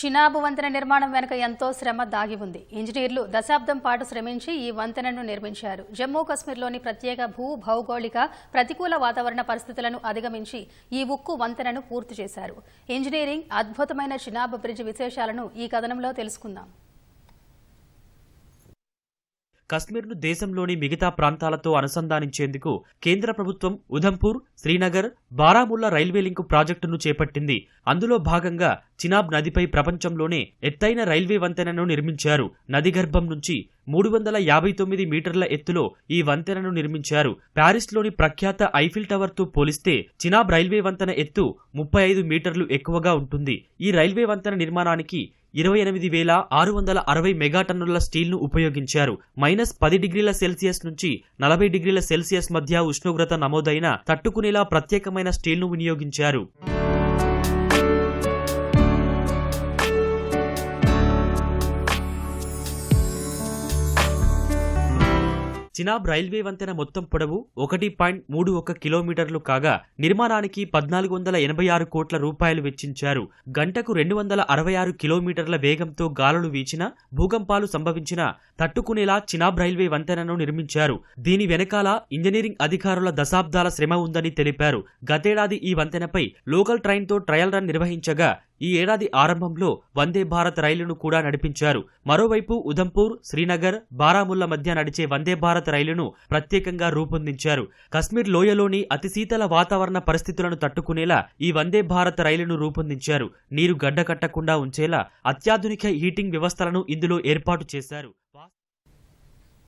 చినాబ్ వంతెన నిర్మాణం వెనుక ఎంతో శ్రమ దాగి ఉంది. ఇంజనీర్లు దశాబ్దం పాటు శ్రమించి ఈ వంతెనను నిర్మించారు. జమ్మూ కశ్మీర్లోని ప్రత్యేక భూ భౌగోళిక ప్రతికూల వాతావరణ పరిస్థితులను అధిగమించి ఈ ఉక్కు వంతెనను పూర్తి చేశారు. ఇంజనీరింగ్ అద్భుతమైన చినాబ్ బ్రిడ్జ్ విశేషాలను ఈ కథనంలో తెలుసుకుందాం. కశ్మీర్ను దేశంలోని మిగతా ప్రాంతాలతో అనుసంధానించేందుకు కేంద్ర ప్రభుత్వం ఉధంపూర్ శ్రీనగర్ బారాముల్లా రైల్వే లింకు ప్రాజెక్టును చేపట్టింది. అందులో భాగంగా చినాబ్ నదిపై ప్రపంచంలోనే ఎత్తైన రైల్వే వంతెనను నిర్మించారు. నది గర్భం నుంచి మూడు వందల యాభై తొమ్మిది మీటర్ల ఎత్తులో ఈ వంతెనను నిర్మించారు. ప్యారిస్లోని ప్రఖ్యాత ఐఫిల్ టవర్తో పోలిస్తే చినాబ్ రైల్వే వంతెన ఎత్తు ముప్పై ఐదు మీటర్లు ఎక్కువగా ఉంటుంది. ఈ రైల్వే వంతెన నిర్మాణానికి ఇరవై ఎనిమిది వేల ఆరు వందల అరవై మెగాటన్నుల స్టీల్ను ఉపయోగించారు. మైనస్ పది డిగ్రీల సెల్సియస్ నుంచి నలభై డిగ్రీల సెల్సియస్ మధ్య ఉష్ణోగ్రత నమోదైన తట్టుకునేలా ప్రత్యేకమైన స్టీల్ను వినియోగించారు. చినాబ్ రైల్వే వంతెన మొత్తం పొడవు ఒకటి పాయింట్ మూడు ఒక కిలోమీటర్లు కాగా నిర్మాణానికి పద్నాలుగు వందల ఎనభై ఆరు కోట్ల రూపాయలు వెచ్చించారు. గంటకు రెండు వందల అరవై ఆరు కిలోమీటర్ల వేగంతో గాలులు వీచిన భూకంపాలు సంభవించిన తట్టుకునేలా చినాబ్ రైల్వే వంతెనను నిర్మించారు. దీని వెనకాల ఇంజనీరింగ్ అధికారుల దశాబ్దాల శ్రమ ఉందని తెలిపారు. గతేడాది ఈ వంతెనపై లోకల్ ట్రైన్తో ట్రయల్ రన్ నిర్వహించగా ఈ ఏడాది ఆరంభంలో వందే భారత్ రైలును కూడా నడిపించారు. మరోవైపు ఉధంపూర్ శ్రీనగర్ బారాముల్లా మధ్య నడిచే వందే భారత్ రైలును ప్రత్యేకంగా రూపొందించారు. కశ్మీర్ లోయలోని అతి శీతల వాతావరణ పరిస్థితులను తట్టుకునేలా ఈ వందే భారత్ రైలును రూపొందించారు. నీరు గడ్డకట్టకుండా ఉంచేలా అత్యాధునిక హీటింగ్ వ్యవస్థలను ఇందులో ఏర్పాటు చేశారు.